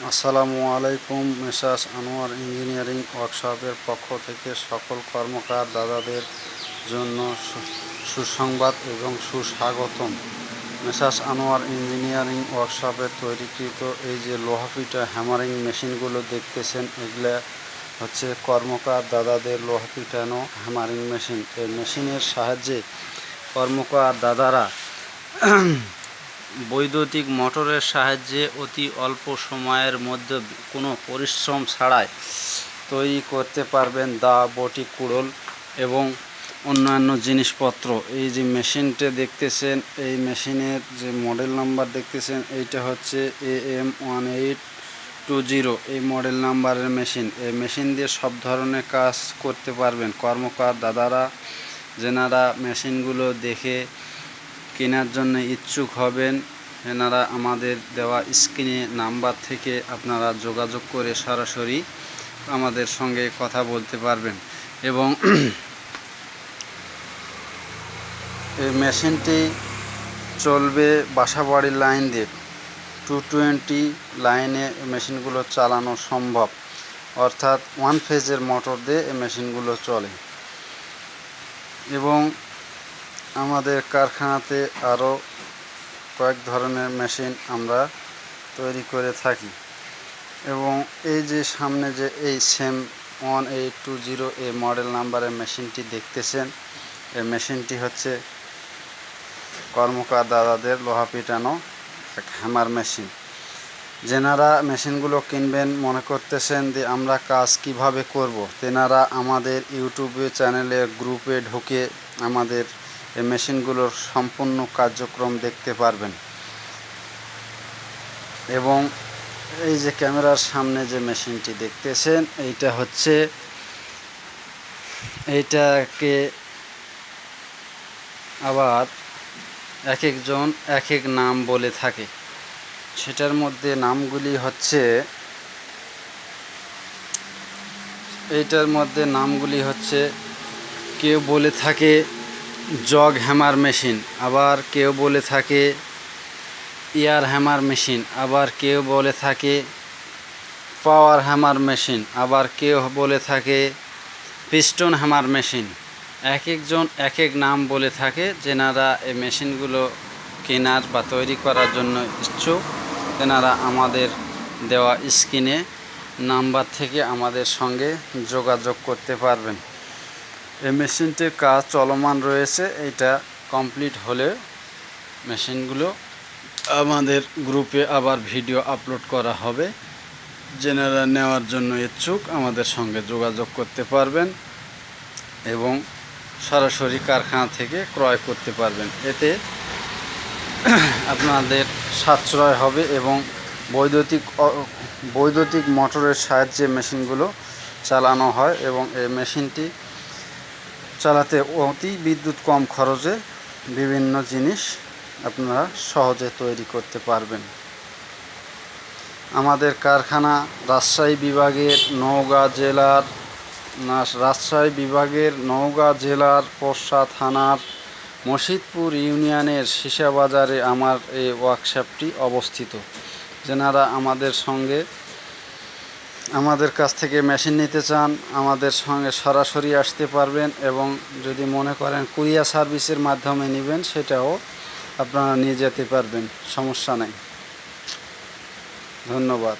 আসসালামু আলাইকুম, Messrs Anwar engineering ওয়ার্কশপের পক্ষ থেকে সকল কর্মকার দাদাদের জন্য সুসংবাদ এবং সুস্বাগতম। মেসাস আনোয়ার ইঞ্জিনিয়ারিং ওয়ার্কশপে তৈরিকৃত এই যে লোহাপিটা হ্যামারিং মেশিনগুলো দেখতেছেন, এগুলা হচ্ছে কর্মকার দাদাদের লোহা পিটানো হ্যামারিং মেশিন। এই মেশিনের সাহায্যে কর্মকার দাদারা বৈদ্যুতিক মোটরের সাহায্যে অতি অল্প সময়ের মধ্যে কোনো পরিশ্রম ছাড়াই তৈরি করতে পারবেন দা বটি কুড়ল এবং অন্যান্য জিনিসপত্র। এই যে মেশিনটা দেখতেছেন, এই মেশিনের যে মডেল নাম্বার দেখতেছেন, এইটা হচ্ছে A M one eight two zero. এই মডেল নাম্বারের মেশিন। এই মেশিন দিয়ে সব ধরনের কাজ করতে পারবেন। কর্মকার, দাদারা, যেনারা মেশিনগুলো দেখে কেনার জন্য ইচ্ছুক হবেন এনারা আমাদের দেওয়া স্ক্রিনে নাম্বার থেকে আপনারা যোগাযোগ করে সরাসরি আমাদের সঙ্গে কথা বলতে পারবেন। এবং এই মেশিনটি চলবে বাসাবাড়ির লাইন দিয়ে। টু টোয়েন্টি লাইনে মেশিনগুলো চালানো সম্ভব। অর্থাৎ ওয়ান ফেজের মোটর দিয়ে এই মেশিনগুলো চলে। এবং আমাদের কারখানাতে আরও কয়েক ধরনের মেশিন আমরা তৈরি করে থাকি। এবং এই যে সামনে যে এই same one eight two zero A model নাম্বারের মেশিনটি দেখতেছেন, এই মেশিনটি হচ্ছে কর্মকার দাদাদের লোহা পিটানো এক হ্যামার মেশিন। যেনারা মেশিনগুলো কিনবেন মনে করতেছেন যে আমরা কাজ কীভাবে করব, তেনারা আমাদের ইউটিউবে চ্যানেলে গ্রুপে ঢুকে আমাদের এই মেশিনগুলোর সম্পূর্ণ কার্যক্রম দেখতে পারবেন। এবং এই যে ক্যামেরার সামনে যে মেশিনটি দেখতেছেন, এইটা হচ্ছে, এইটাকে আবার এক একজন এক এক নাম বলে থাকে। সেটার মধ্যে নামগুলি হচ্ছে, এইটার মধ্যে নামগুলি হচ্ছে, কেউ বলে থাকে জগ হ্যামার মেশিন, আবার কেউ বলে থাকে ইয়ার হ্যামার মেশিন, আবার কেউ বলে থাকে পাওয়ার হ্যামার মেশিন, আবার কেউ বলে থাকে পিস্টন হ্যামার মেশিন। এক একজন, এক এক নাম বলে থাকে যেনারা এই মেশিনগুলো কেনার বা তৈরি করার জন্য ইচ্ছুক। তেনারা আমাদের দেওয়া স্ক্রিনে নাম্বার থেকে আমাদের সঙ্গে যোগাযোগ করতে পারবেন। এই মেশিনটির কাজ চলমান রয়েছে। এটা কমপ্লিট হলে মেশিনগুলো আমাদের গ্রুপে আবার ভিডিও আপলোড করা হবে। যেনারা নেওয়ার জন্য ইচ্ছুক, আমাদের সঙ্গে যোগাযোগ করতে পারবেন এবং সরাসরি কারখানা থেকে ক্রয় করতে পারবেন। এতে আপনাদের সাশ্রয় হবে এবং বৈদ্যুতিক বৈদ্যুতিক মোটরের সাহায্যে মেশিনগুলো চালানো হয় এবং এই মেশিনটি চালাতে অতি বিদ্যুৎ কম খরচে বিভিন্ন জিনিস আপনারা সহজে তৈরি করতে পারবেন। আমাদের কারখানা রাজশাহী বিভাগের নওগাঁ জেলার রাজশাহী বিভাগের নওগাঁ জেলার পোরশা থানার মসজিদপুর ইউনিয়নের সিসাবাজারে আমার এই ওয়ার্কশপটি অবস্থিত। যেনারা আমাদের সঙ্গে আমাদের কাছ থেকে মেশিন নিতে চান, আমাদের সঙ্গে সরাসরি আসতে পারবেন এবং যদি মনে করেন কুরিয়া সার্ভিসের মাধ্যমে নেবেন, সেটাও আপনারা নিয়ে যেতে পারবেন, সমস্যা নেই। ধন্যবাদ।